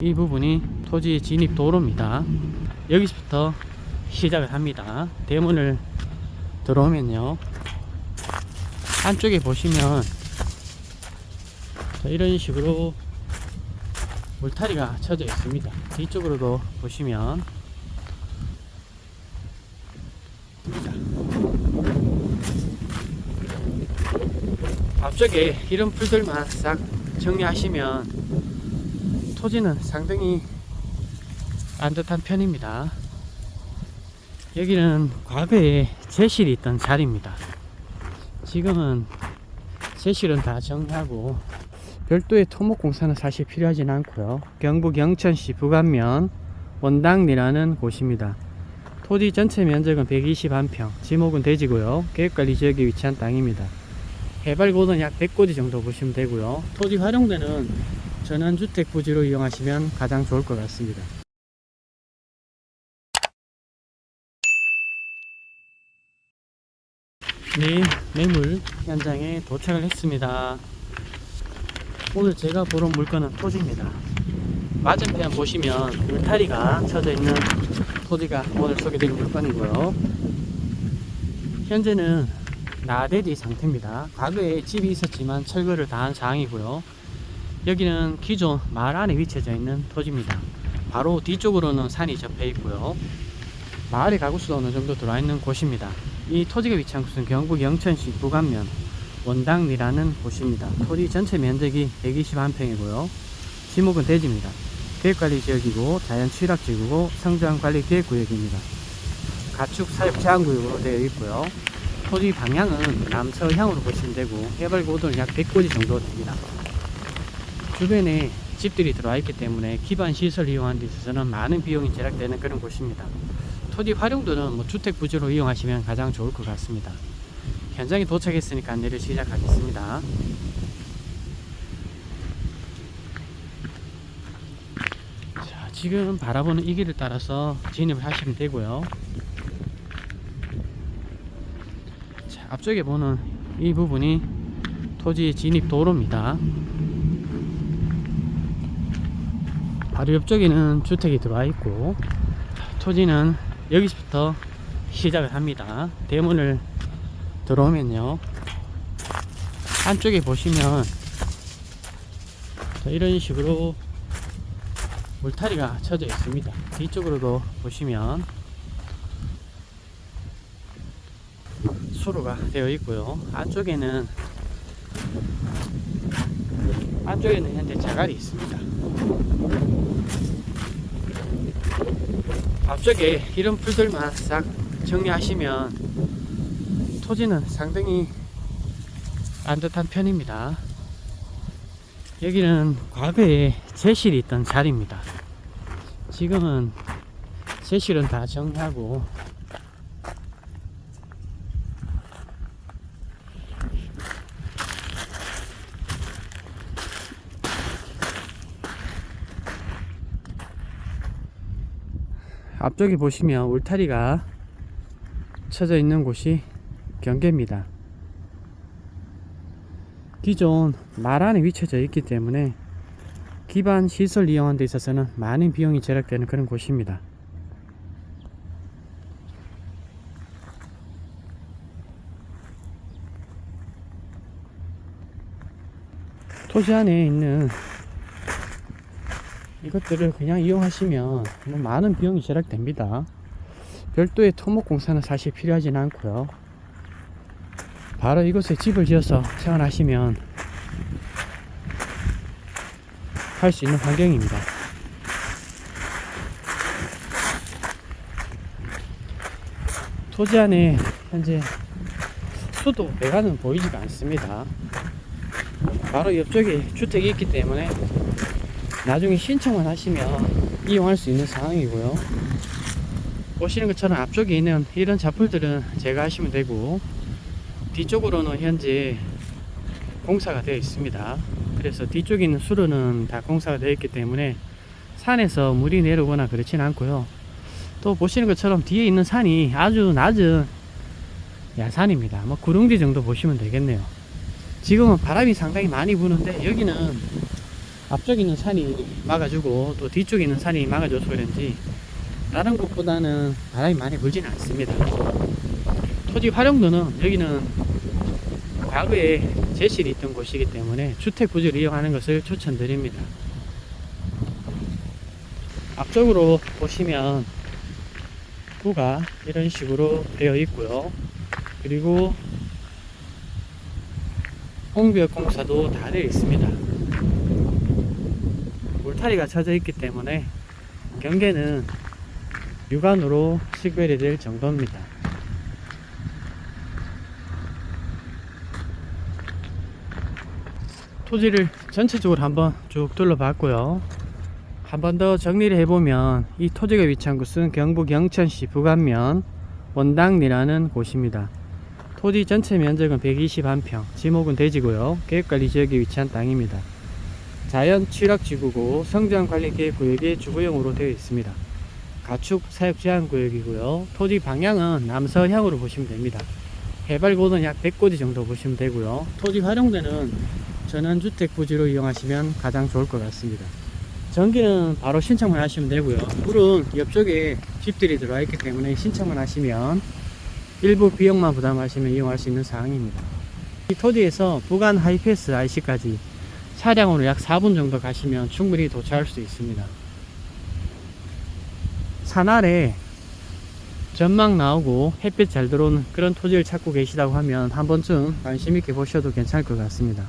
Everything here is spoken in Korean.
이 부분이 토지 진입 도로입니다. 여기서부터 시작을 합니다. 대문을 들어오면요. 안쪽에 보시면 자, 이런 식으로 울타리가 쳐져 있습니다. 뒤쪽으로도 보시면 앞쪽에 이런 풀들만 싹 정리하시면 토지는 상당히 안듯한 편입니다. 여기는 과거에 제실이 있던 자리입니다. 지금은 제실은 다 정리하고 별도의 토목 공사는 사실 필요하진 않고요. 경북 영천시 부간면 원당리라는 곳입니다. 토지 전체 면적은 121평, 지목은 대지고요. 계획관리 지역에 위치한 땅입니다. 해발 고도는 약 100고지 정도 보시면 되고요. 토지 활용되는 전원주택 부지로 이용하시면 가장 좋을 것 같습니다. 네, 매물 현장에 도착을 했습니다. 오늘 제가 보러 물건은 토지입니다. 맞은편 보시면 울타리가 쳐져 있는 토지가 오늘 소개드릴 물건이고요. 현재는 나대리 상태입니다. 과거에 집이 있었지만 철거를 다한 상황이고요. 여기는 기존 마을 안에 위치해져 있는 토지입니다. 바로 뒤쪽으로는 산이 접해 있고요. 마을의 가구수도 어느 정도 들어와 있는 곳입니다. 이 토지가 위치한 곳은 경북 영천시 부간면 원당리라는 곳입니다. 토지 전체 면적이 121평이고요. 지목은 대지입니다. 계획관리 지역이고 자연 취락지구고 성장 관리 계획구역입니다. 가축 사육 제한구역으로 되어 있고요. 토지 방향은 남서향으로 보시면 되고 해발 고도는 약 100고지 정도 됩니다. 주변에 집들이 들어와 있기 때문에 기반 시설 이용하는 데 있어서는 많은 비용이 절약되는 그런 곳입니다. 토지 활용도는 뭐 주택 부지로 이용하시면 가장 좋을 것 같습니다. 현장에 도착했으니까 안내를 시작하겠습니다. 자, 지금 바라보는 이 길을 따라서 진입을 하시면 되고요. 자, 앞쪽에 보는 이 부분이 토지 진입 도로입니다. 바로 옆쪽에는 주택이 들어와 있고 토지는 여기서부터 시작을 합니다. 대문을 들어오면요. 안쪽에 보시면 자, 이런 식으로 울타리가 쳐져 있습니다. 뒤쪽으로도 보시면 수로가 되어 있고요. 안쪽에는 안쪽에는 현재 자갈이 있습니다. 앞쪽에 이런 풀들만 싹 정리하시면 토지는 상당히 안듯한 편입니다. 여기는 과거에 제실이 있던 자리입니다. 지금은 제실은 다 정리하고 앞쪽에 보시면 울타리가 쳐져 있는 곳이 경계입니다. 기존 말 안에 위치해져 있기 때문에 기반 시설 이용하는 데 있어서는 많은 비용이 절약되는 그런 곳입니다. 토지 안에 있는 이것들을 그냥 이용하시면 뭐 많은 비용이 절약됩니다. 별도의 토목 공사는 사실 필요하진 않고요. 바로 이곳에 집을 지어서 생활하시면 할 수 있는 환경입니다. 토지 안에 현재 수도 배관은 보이지가 않습니다. 바로 옆쪽에 주택이 있기 때문에 나중에 신청만 하시면 이용할 수 있는 상황이고요. 보시는 것처럼 앞쪽에 있는 이런 자풀들은 제가 하시면 되고 뒤쪽으로는 현재 공사가 되어 있습니다. 그래서 뒤쪽에 있는 수로는 다 공사가 되어 있기 때문에 산에서 물이 내려오거나 그렇진 않고요. 또 보시는 것처럼 뒤에 있는 산이 아주 낮은 야산입니다. 뭐 구릉지 정도 보시면 되겠네요. 지금은 바람이 상당히 많이 부는데 여기는 앞쪽에 있는 산이 막아주고 또 뒤쪽에 있는 산이 막아줘서 그런지 다른 곳보다는 바람이 많이 불지는 않습니다. 토지 활용도는 여기는 과거에 제실이 있던 곳이기 때문에 주택 부지를 이용하는 것을 추천드립니다. 앞쪽으로 보시면 부가 이런 식으로 되어 있고요. 그리고 홍벽 공사도 다 되어 있습니다. 울타리가 쳐져 있기 때문에 경계는 육안으로 식별이 될 정도입니다. 토지를 전체적으로 한번 쭉 둘러봤고요. 한 번 더 정리를 해보면 이 토지가 위치한 곳은 경북 영천시 북안면 원당리라는 곳입니다. 토지 전체 면적은 121평, 지목은 대지고요. 계획관리 지역에 위치한 땅입니다. 자연 취락 지구고 성장 관리 계획 구역의 주거용으로 되어 있습니다. 가축 사육 제한 구역이고요. 토지 방향은 남서향으로 보시면 됩니다. 해발고는 약 100고지 정도 보시면 되고요. 토지 활용되는 전원주택 부지로 이용하시면 가장 좋을 것 같습니다. 전기는 바로 신청만 하시면 되고요. 물은 옆쪽에 집들이 들어와 있기 때문에 신청만 하시면 일부 비용만 부담하시면 이용할 수 있는 사항입니다. 이 토지에서 부간 하이패스 IC까지 차량으로 약 4분 정도 가시면 충분히 도착할 수 있습니다. 산 아래 전망 나오고 햇빛 잘 들어오는 그런 토지를 찾고 계시다고 하면 한 번쯤 관심 있게 보셔도 괜찮을 것 같습니다.